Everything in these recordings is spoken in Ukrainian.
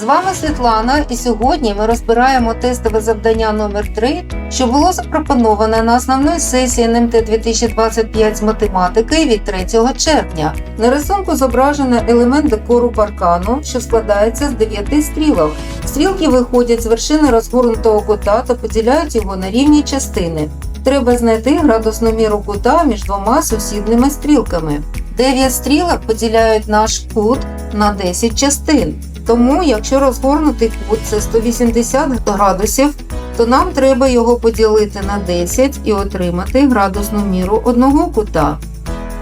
З вами Світлана, і сьогодні ми розбираємо тестове завдання номер 3 що було запропоноване на основній сесії НМТ 2025 з математики від 3 червня. На рисунку зображено елемент декору паркану, що складається з 9 стрілок. Стрілки виходять з вершини розгорнутого кута та поділяють його на рівні частини. Треба знайти градусну міру кута між двома сусідними стрілками. 9 стрілок поділяють наш кут на 10 частин. Тому, якщо розгорнутий кут це 180 градусів, то нам треба його поділити на 10 і отримати градусну міру одного кута.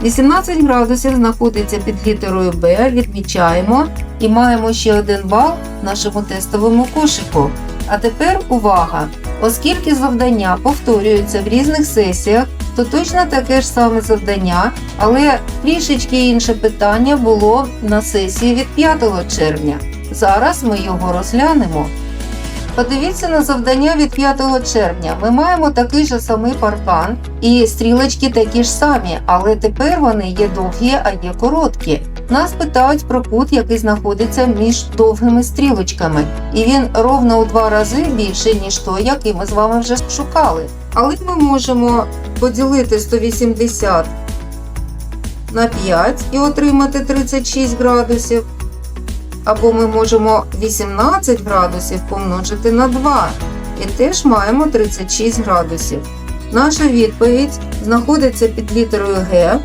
18 градусів знаходиться під літерою Б, відмічаємо і маємо ще один бал в нашому тестовому кошику. А тепер увага! Оскільки завдання повторюються в різних сесіях, то точно таке ж саме завдання, але трішечки інше питання було на сесії від 5 червня. Зараз ми його розглянемо. Подивіться на завдання від 5 червня. Ми маємо такий же самий паркан і стрілочки такі ж самі, але тепер вони є довгі, а є короткі. Нас питають про кут, який знаходиться між довгими стрілочками, і він ровно у два рази більший, ніж той, який ми з вами вже шукали. Але ми можемо поділити 180 на 5 і отримати 36 градусів. Або ми можемо 18 градусів помножити на 2 і теж маємо 36 градусів. Наша відповідь знаходиться під літерою Г.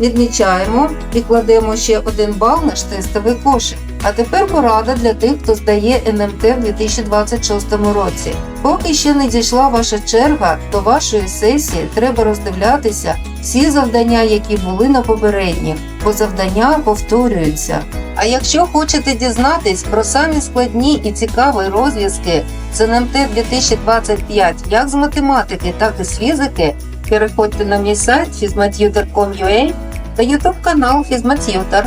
Відмічаємо і кладемо ще один бал наш тестовий кошик. А тепер порада для тих, хто здає НМТ в 2026 році. Поки ще не дійшла ваша черга, до вашої сесії треба роздивлятися всі завдання, які були на попередніх, бо завдання повторюються. А якщо хочете дізнатись про самі складні і цікаві розв'язки з НМТ 2025 як з математики, так і з фізики, переходьте на мій сайт fizmatutor.com.ua та YouTube канал Фізмат'ютор.